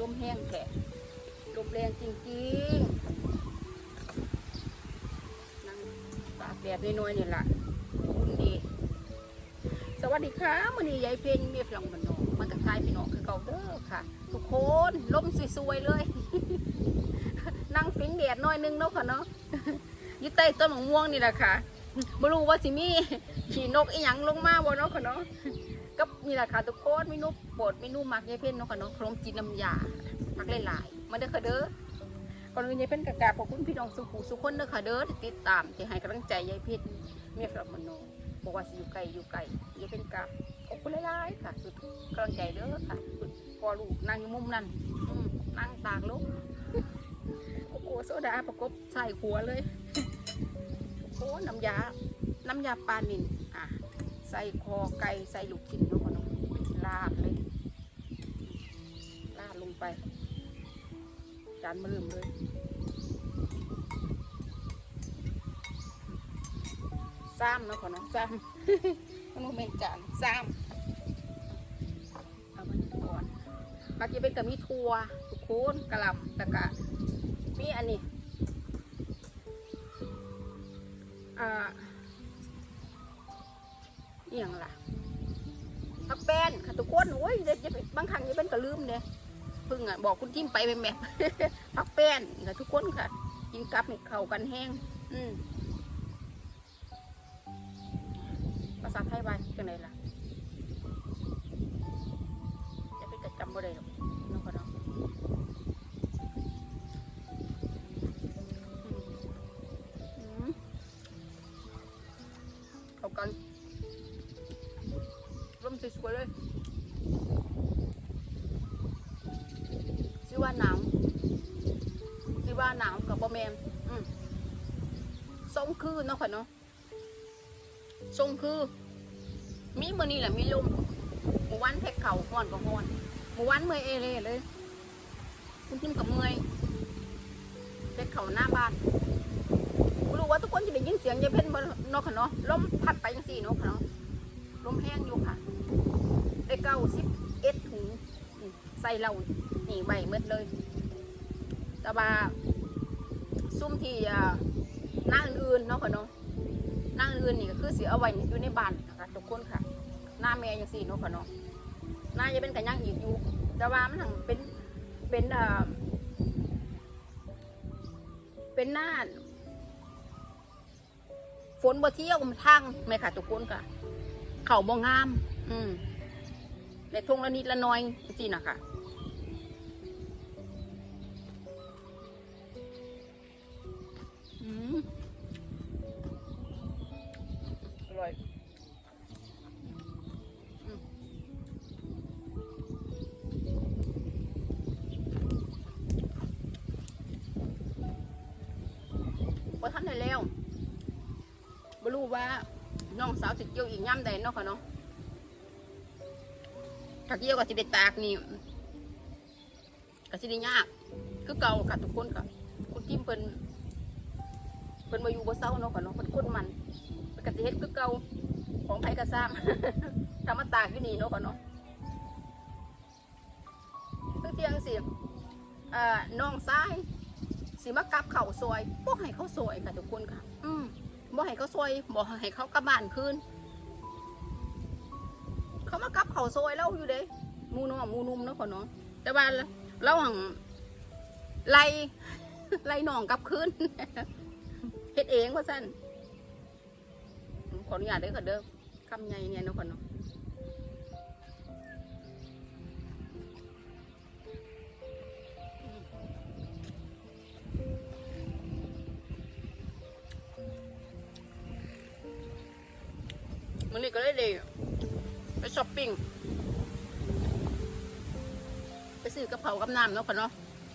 ลมแห้งแฉะลมแรงจริงๆนั่งตากแดดน้อยๆนี่แหละอุ่นดี สวัสดีค่ะวันนี้ยายเพนเมียฝรั่งบันนอกมันกับทายพี่น้องคือเก่าเด้อค่ะ ทุกคนลมสวยๆเลย นั่งฟิงแดดน้อยนึงเนาะค่ะเนาะยู่ใต้ต้นมะม่วงนี่แหละค่ะไม่รู้ว่าสิมีขี่นกอีหยังลงมาบ่เนาะค่ะเนาะก็ นี่แหละค่ะทุกคนเมนูโปรดเมนูมักยายเพนเนาะค่ะเนาะขนมจีนน้ำยาผักหลายๆมาเด้อค่ะเด้อก่อนอื่นยายเพนกกาบขอบคุณพี่น้องสุขุสุขคนเด้อค่ะเด้อที่ติดตามที่ให้กำลังใจยายเพนเมียฝรั่งบันบอกว่าสิอยู่ไกลอยู่ไกลยายเพนกราบขอบคุณหลายๆค่ะสุดกำลังใจเด้อค่ะสุดพอลูกนั่งอยู่มุมนั้นนั่งตากลมโอ้โหโซดาประกบใส่หัวเลยโอ้น้ำยาน้ำยาปลานินอะใส่คอไก่ใส่ลูกชิ้นเนาะพ่อเน ลาดเลยลาดลงไปจานมาลืมเลย ซ้ำนะพ่อเนาะซ้ำมันโมเมนจานซ้ำเอามันก่อนปากีเป็นกับมีทัวทุกคนกะหล่ำตะกะมีอันนี้อ่าอย่างล่ะ คนโอ้ยเด็ดบางครั้งนี่เป็นก็ลืมเนี่ยพึ่งอะบอกคุณจิ้มไปเป็นแบบพักแป้นทุกคนค่ะ กินกับนี่เข่ากันแห้ง อืมภาษาไทยว่าจังไดล่ะจะเป็นกระจำบ่ได้หรอก หนาวชื่ว่าหนาวกับบอแมนอืมทรงคือเนาะค่ะเนาะทรงคือ มีมือนี่แหละมีลมหมูวันแพ็กเข่าห่อนก็ห่อนหมูวันเมื่อยเอเล่เลย คุณทิมกับเมื่อยแพ็กเข่าหน้าบ้านรู้ว่าทุกคนจะได้ยินเสียงยายเพ่นบ่เนาะค่ะเนาะลมพัดไปจังสี่เนาะค่ะเนาะลมแห้งอยู่ค่ะ ได้เก้าสิบเอ็ดถุงใส่เรา นี่ใบเมดเลย แต่ว่าซุ่มที่หน้าอื่นๆเนาะค่ะเนาะหน้าอื่นนี่ก็คือเสียเอาไว้อยู่ในบ้านนะคะทุกคนค่ะ หน้าแม่ยังสี่เนาะค่ะเนาะหน้าจะเป็นกันย่างอีกอยู่ แต่ว่ามันหังเป็นเป็นอ่าเป็นหน้าฝนบ่เที่ยวมันทั้งไม่ค่ะทุกคนค่ะ เข่าบ่งาม อืมในทงละนิดละน้อยสินะคะ ย่ำใดเนาะค่ะเนาะถ้าเกี่ยวกับสิได้ตากนี่ก็สิได้ยากคือเก่าค่ะทุกคนค่ะคุณทิมเพิ่นเพิ่นมาอยู่บ่เศร้าเนาะค่ะเนาะเพิ่นคนมันเพิ่นก็สิเฮ็ดคือเก่าของไผก็สร้างถ้ามาตากอยู่นี่เนาะค่ะเนาะคือเตียงสิเอ่อน้องซ้ายสิมากับเขาวซอยบ่ให้เขาซอยค่ะทุกคนค่ะ อืมบ่ให้เขาซวยบ่ให้เขากลับบ้านคืน เขามากับเขาซวยเราอยู่เด้มูน้องมูนุ่มเนาะพ่อเนาะแต่ว่าเราหังไล่ไล่น้องกลับคืนเฮ็ดเองว่าซั่นขออนุญาตเด้อค่ะเด้อคำใหญ่เนี่ยเนาะพ่อเนาะมื้อนี้ก็เลยด้ ไปช้อปปิ้ง ไปซื้อกระเพรากับน้ำเนาะพ่อเนาะ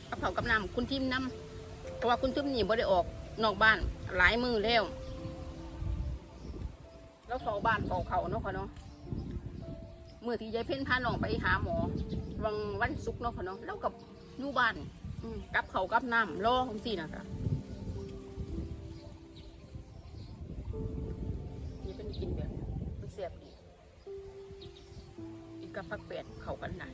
กระเพรากับน้ำคุณทิมน้ำเพราะว่าคุณทิมนี่บ่ได้ออกนอกบ้านหลายมือแล้ว แล้วสองบ้านสองเขาเนาะพ่อเนาะมือที่ยายเพ่นพาน้องไปหาหมอ วันวันศุกร์เนาะพ่อเนาะแล้วกับอยู่บ้านกับเขากับน้ำรอของสี่นะคะ กับผักเปลี่ยนเขากันหน่อย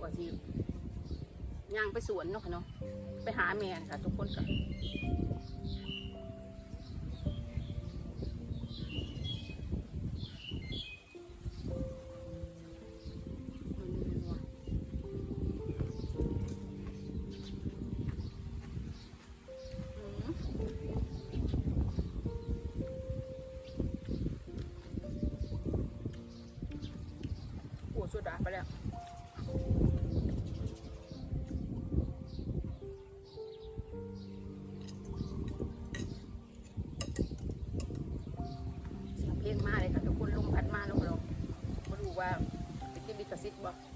กว่าสิย่างไปสวนเนาะค่ะเนาะ ไปหาแมนค่ะ ทุกคนค่ะ ดาไปแล้วเสียงเพลงมาเลยค่ะทุกคนลมพัดมาแล้วเรามาดูว่าเป็นที่ลิขสิทธิ์บ่อื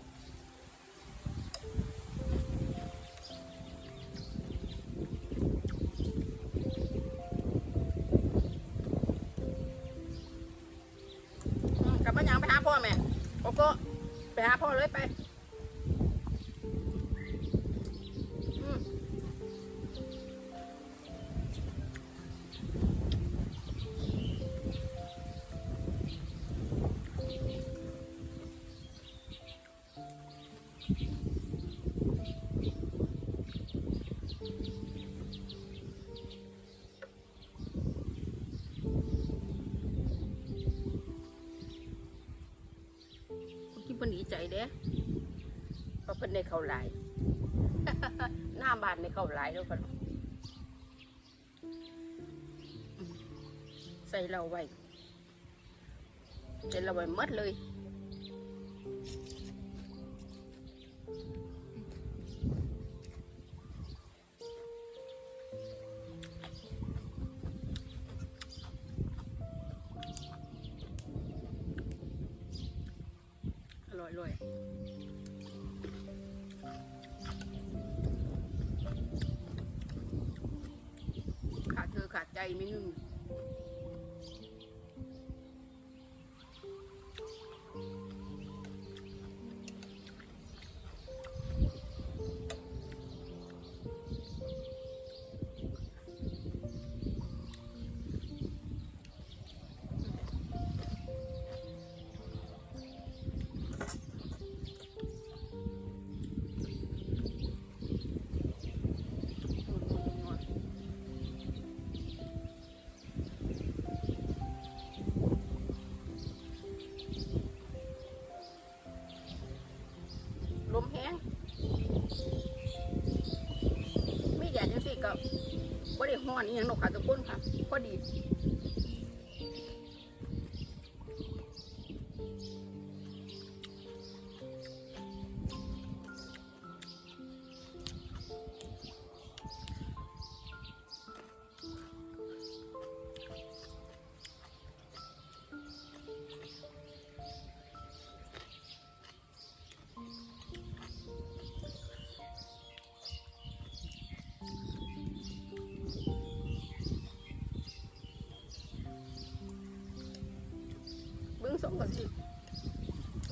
หาพ่อเลยไป เพราะเพิ่นได้เขาหลาย หน้าบ้านในเขาหลายแล้วกันใส่เราไว้ใส่เราไว้หมดเลย ใจไม่นึ่ง อนอีหยังหนกค่ะทุกคนค่ะพอดี เบื้องสองกันสิ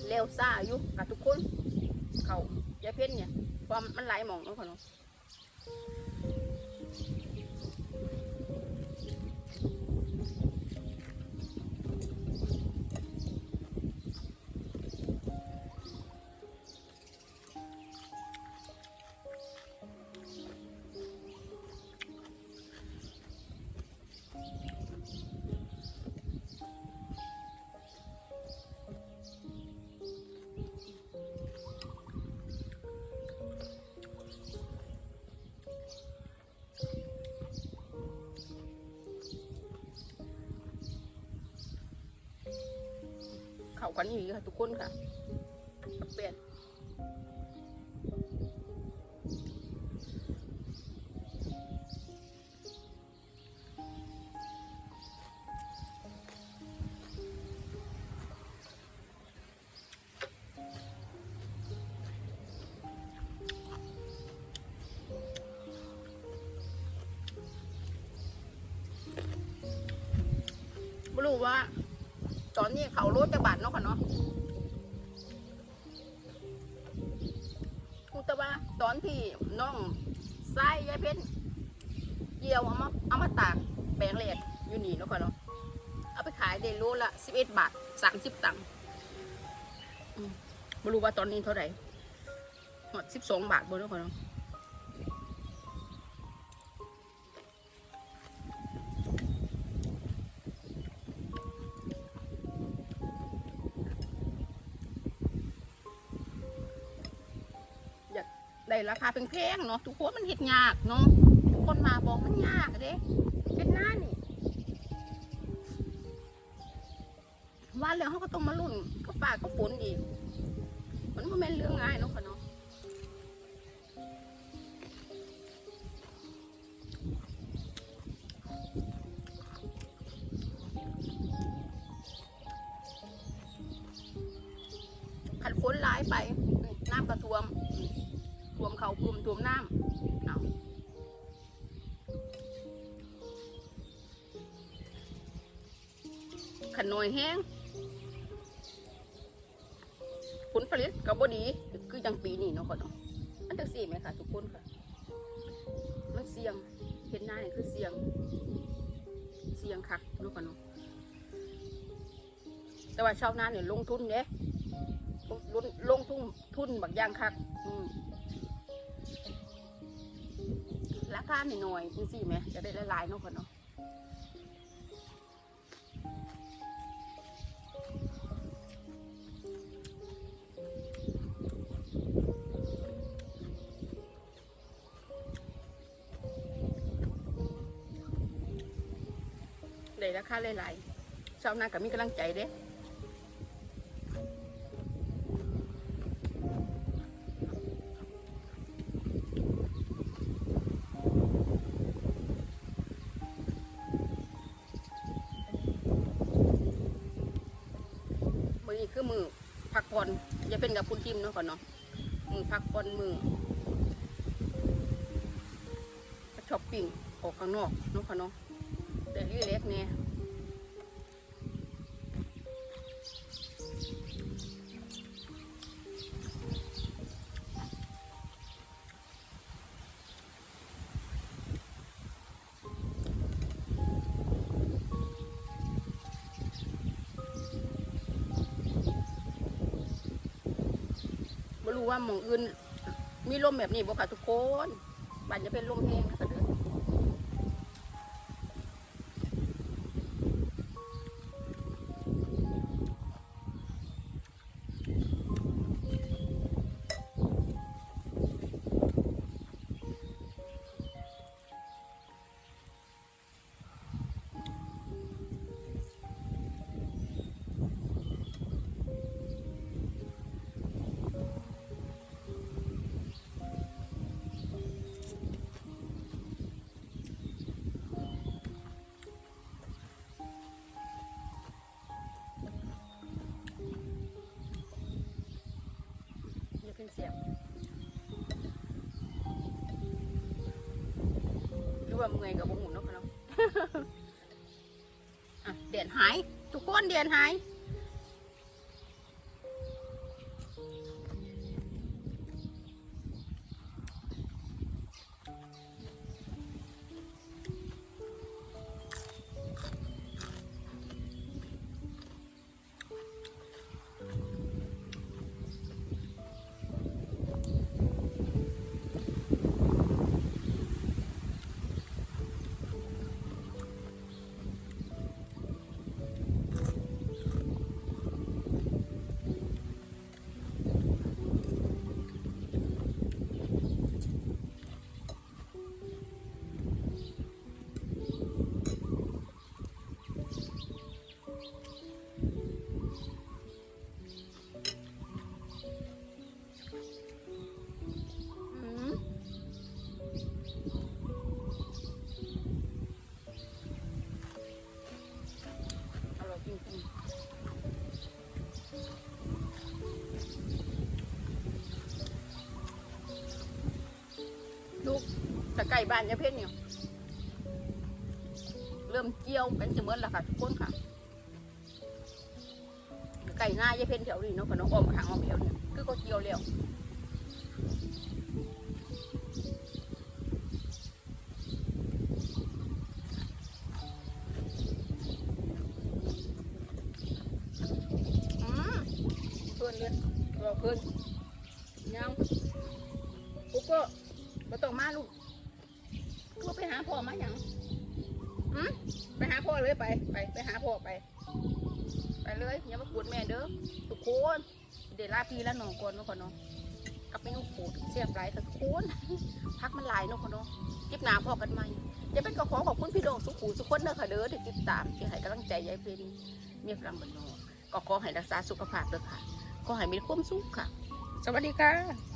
เลวซ่าอยู่กับทุกคน เขายายเพี้ยนเนี่ย ความมันไหลายหมองเนาะค่ะเนาะ ขากันอยู่ค่ะทุกคนค่ะเป็ดไม่รู้ว่า ตอนนี้เขาโลจะบาทเนาะค่ะเนาะกูแต่ว่าตอนที่น้องไส้ยายเพ็ญเกี่ยวเอามาเอามาตากแปลงแหลกอยู่นี่เนาะค่ะเนาะเอาไปขายได้โลละสิบเอ็ดบาทสามสิบตังค์ไม่รู้ว่าตอนนี้เท่าไหร่หอดสิบสองบาทบนแล้วคนเนาะ ราคาแพงๆเนาะทุกคนมันเห็ดยากเนาะทุกคนมาบอกมันยากเด้เป็นหน้านี่วันแล้วเขาก็ต้องมาลุ่นก็ฝากก็ฝนอีกมันไม่เป็นเรื่องง่ายเนาะ ท่วมท่มน้ำเอาขนน่อยแห้งผลผลิตก็บ่ดี คือจังปีนี้เนาะค่ะเนาะมันจังสี่ไหมค่ะ ทุกคนค่ะ มันเสี่ยงเห็นหน้าเนี่ยคือเสี่ยง เสี่ยงคักเนาะค่ะเนาะแต่ว่าชาวนาเนี่ยลงทุนเด้ลงลงลงทุนทุนบักอย่างคัก อืม ราคาหน่อยๆจังสี่ไหมจะได้หลายๆเนาะค่ะเนาะได้ราคาหลายๆชาวนาก็มีกำลังใจเด้ นาะก่อนเนาะมือพักผ่อนมือช้อปปิ้งออกข้างนอกเนาะค่ะเนาะแต่รีเล็กเนี่ย หมองอื่น มีลมแบบนี้บ่ค่ะทุกคนบ้านจะเป็นลมแห้งนะคะเด้อ เมื่อยกับวงหุ่นเนาะค่ะเนาะอะเดียนหายทุกคนเดียนหาย ๆลูกตะไก่บ้านยายเพ่นเนี่ยเริ่มเจียวเป็นเสมือนล้วค่ะทุกคนค่ะไก่หน้ายายเพ่นแถวนี้เนาะกับน้องออมขางออมแถวเนี่ยคือก็เจียวแล้วเพื่อนเลยเราเพื่อนยังก็ บ่ต้องมาลูกก็ไปหาพ่อมาหยังอืมไปหาพ่อเลยไป ไป ไปหาพ่อไป ไปเลยอย่ามากวนแม่เด้อทุกคนเดี๋ยวลาพี่แล้วน้องก่อนเนาะพ่อเนาะกับไปนุ่งปูดเสียบไรแต่ทุกคนพักมันหลายเนาะพ่อเนาะคลิปหน้าพอกันใหม่จะเป็นกระขอขอบคุณพี่น้องสุขูสุขคนเด้อค่ะเด้อที่ติดตามที่ให้กำลังใจยายเพนเมียฝรั่งบ้านนอกก็ขอให้รักษาสุขภาพเด้อค่ะขอให้มีความสุขค่ะ สวัสดีค่ะ